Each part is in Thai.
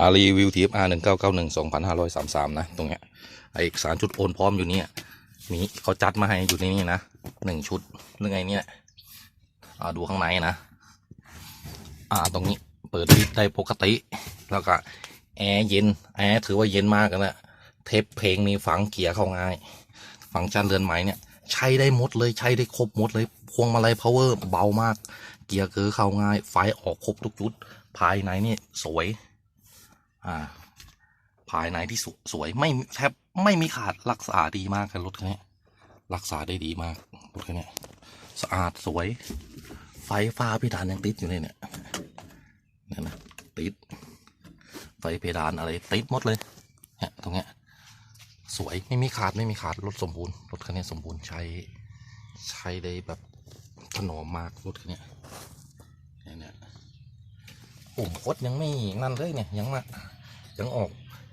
อารีวิวทีฟอาร์หนึ่งเก้าเก้าหนึ่งสองพันห้าร้อยสามสามนะ ตรงเนี้ยไอเอกสารชุดโอนพร้อมอยู่เนี่ยมีเขาจัดมาให้อยู่ในนี่นะหนึ่งชุดเรื่องไงเนี่ยอ่าดูข้างในนะ อ่าตรงนี้เปิดปิดได้ปกติ แล้วก็แอร์เย็นแอร์ถือว่าเย็นมากนะเทปเพลงนี่ฝังเกียร์เข้าง่ายฟังก์ชันเรือนไหมเนี่ย ใช้ได้หมดเลยใช้ได้ครบหมดเลยพวงมาลัยพาวเวอร์เบามาก เกียร์เกือเข้าง่าย ไฟออกครบทุกจุด ภายในนี่สวย อ่า ภายในที่สวสวยไม่แทบไม่มีขาดรักษาดีมากครับรถคันนี้ รักษาได้ดีมากรถคันนี้สะอาดสวย ไฟฟ้าเพดานยังติดอยู่เลยเนี่ยเนี่ยนะติด ไฟเพดานอะไรติดหมดเลยเนี่ยตรงเนี้ยสวยไม่มีขาดไม่มีขาดรถสมบูรณ์รถคันนี้สมบูรณ์ใช้ใช้ได้แบบถนอมมากรถคันนี้ ปุ่มคดยังไม่นั่นเลยเนี่ยยังมายังออก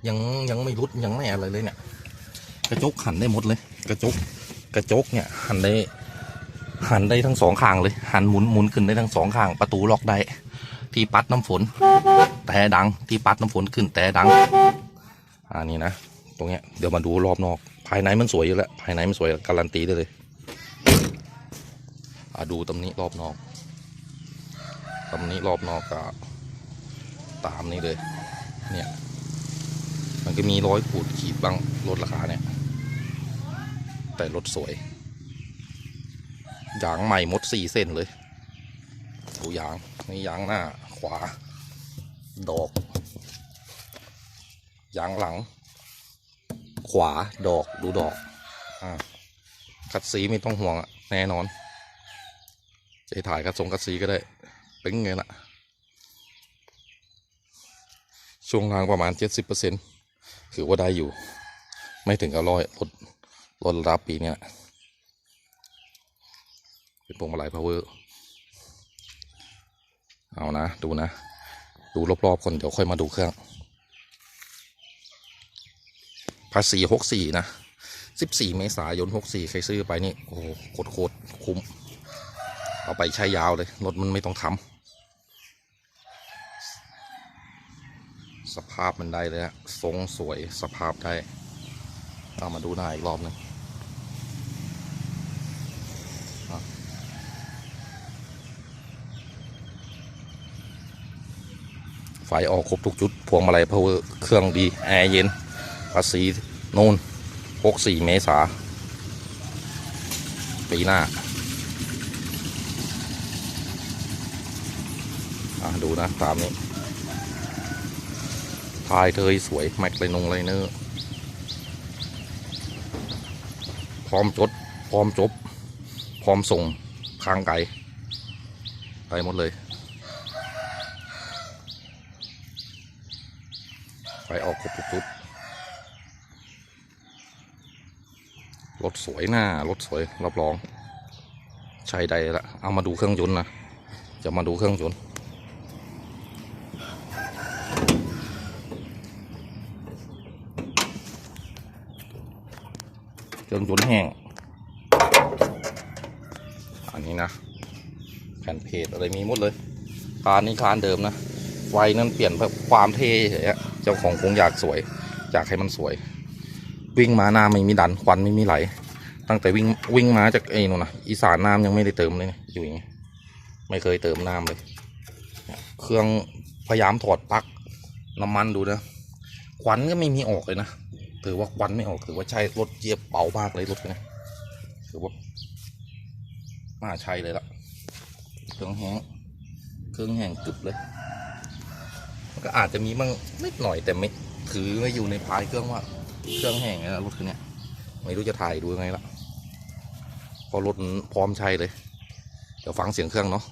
ยังยังไม่รุดยังไม่อะไรเลยเนี่ย กระจกหันได้หมดเลย กระจกกระจกเนี่ยหันได้หันได้ทั้งสองข้างเลย หันหมุนหมุนขึ้นได้ทั้งสองข้าง ประตูล็อกได้ ที่ปัดน้ำฝน แต่ดังที่ปัดน้ำฝนขึ้นแต่ดังอ่านี่นะตรงเนี้ยเดี๋ยวมาดูรอบนอก ภายในมันสวยอยู่แล้วภายในมันสวยการันตีได้เลยอ่าดูตำนี้รอบนอกตำนี้รอบนอกก็ ตามนี้เลย เนี่ย มันก็มีร้อยขูดขีดบ้างลดราคาเนี่ย แต่รถสวยยางใหม่หมดสี่เส้นเลยดูยางนี่ยางหน้าขวา ดอก ยางหลัง ขวาดอกดูดอกอ่าคัดสีไม่ต้องห่วงอะแน่นอน จะถ่ายคัดทรงคัดสีก็ได้เป็นไงล่ะ ช่วงล่างประมาณเจ็ดสิบเปอร์เซ็นถือว่าได้อยู่ ไม่ถึงกับร้อยลดลดรับปีเนี้ยเป็นพวงมาลัยพาวเวอร์เอานะ ดูนะ ดูรอบๆก่อนเดี๋ยวค่อยมาดูเครื่องภาษีหกสี่นะสิบสี่เมษายนหกสี่ใครซื้อไปนี่ โอ้โหโคตรโคตรคุ้ม เอาไปใช้ยาวเลย รถมันไม่ต้องทำ สภาพมันได้เลยฮะทรงสวยสภาพได้เอามาดูหน้าอีกรอบหนึงอะไฟออกครบทุกจุด พวงมาลัยพาวเวอร์เครื่องดี แอร์เย็นภาษีนู่นหกสี่เมษา ปีหน้า ดูนะ ตามนี้ายเทยสวยแม็กเลยนงเลยเนอร์ พร้อมจด พร้อมจบ พร้อมส่งทางไกลไปหมดเลยไฟออกครบทุกจุดรถสวยหน้ารถสวยรับรอง ใช้ได้ละเอามาดูเครื่องยนต์นะ จะมาดูเครื่องยนต์ เครื่องยนต์แห้ง อันนี้นะแผ่นเพจอะไรมีหมดเลยคานนี้คานเดิมนะไฟนั้นเปลี่ยนเพื่อความเท่เฉยเจ้าของคงอยากสวย อยากให้มันสวย วิ่งมาน้ำไม่มีดันควันไม่มีไหล ตั้งแต่วิ่งวิ่งมาจากไอ้นู่นนะอีสานน้ำยังไม่ได้เติมเลยนี่ยอยู่อย่างเงี้ยไม่เคยเติมน้ำเลยเนี่ยเครื่องพยายามถอดปลั๊กน้ำมันดูนะควันก็ไม่มีออกเลยนะ ถือว่าควันไม่ออกถือว่าใช้รถเจี๊ยบเบามากเลยรถนนี้ถือว่าน่าใช้เลยละเครื่องแห้งเครื่องแห้งกึบเลยมันก็อาจจะมีบ้างนิดหน่อยแต่ไม่ถือไม่อยู่ในพายเครื่องว่า เครื่องแห้งนะรถคันเนี้ยไม่รู้จะถ่ายดูยังไงละเพอรถพร้อมใช้เลย เดี๋ยวฟังเสียงเครื่องเนาะ